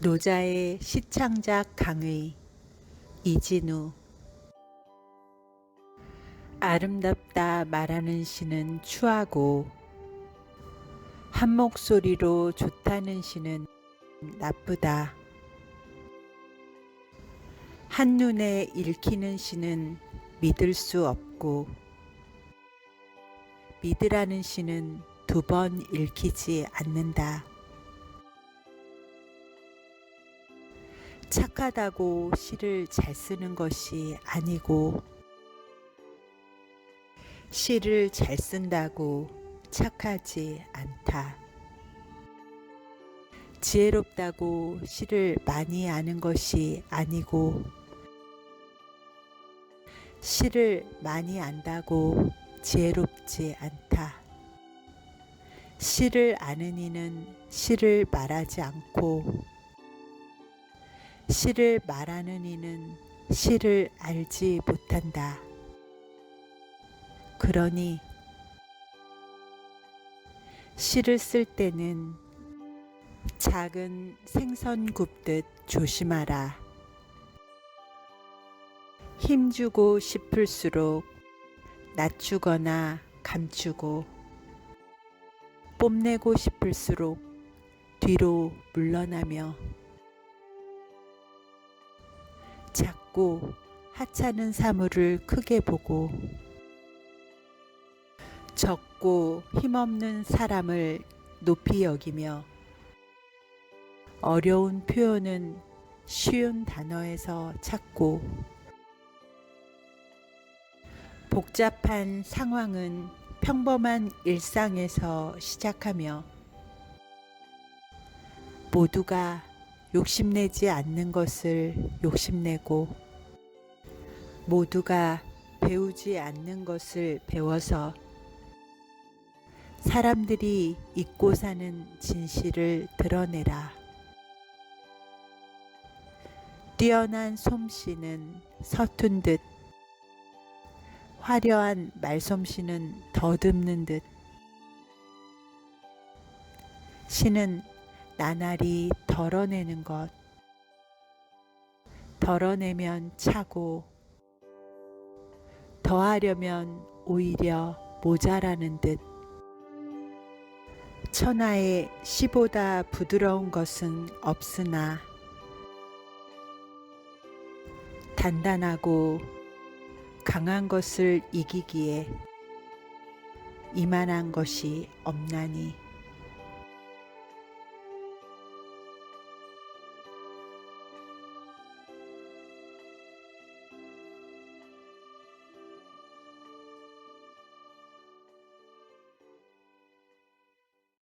노자의 시창작 강의 이진우 아름답다 말하는 시는 추하고 한 목소리로 좋다는 시는 나쁘다. 한눈에 읽히는 시는 믿을 수 없고 믿으라는 시는 두 번 읽히지 않는다. 착하다고 시를 잘 쓰는 것이 아니고 시를 잘 쓴다고 착하지 않다. 지혜롭다고 시를 많이 아는 것이 아니고 시를 많이 안다고 지혜롭지 않다. 시를 아는 이는 시를 말하지 않고 시를 말하는 이는 시를 알지 못한다. 그러니 시를 쓸 때는 작은 생선 굽듯 조심하라. 힘주고 싶을수록 낮추거나 감추고 뽐내고 싶을수록 뒤로 물러나며 작고 하찮은 사물을 크게 보고 적고 힘없는 사람을 높이 여기며 어려운 표현은 쉬운 단어에서 찾고 복잡한 상황은 평범한 일상에서 시작하며 모두가 욕심내지 않는 것을 욕심내고 모두가 배우지 않는 것을 배워서 사람들이 잊고 사는 진실을 드러내라. 뛰어난 솜씨는 서툰 듯 화려한 말솜씨는 더듬는 듯 시는 나날이 덜어내는 것. 덜어내면 차고 더하려면 오히려 모자라는 듯. 천하에 시보다 부드러운 것은 없으나 단단하고 강한 것을 이기기에 이만한 것이 없나니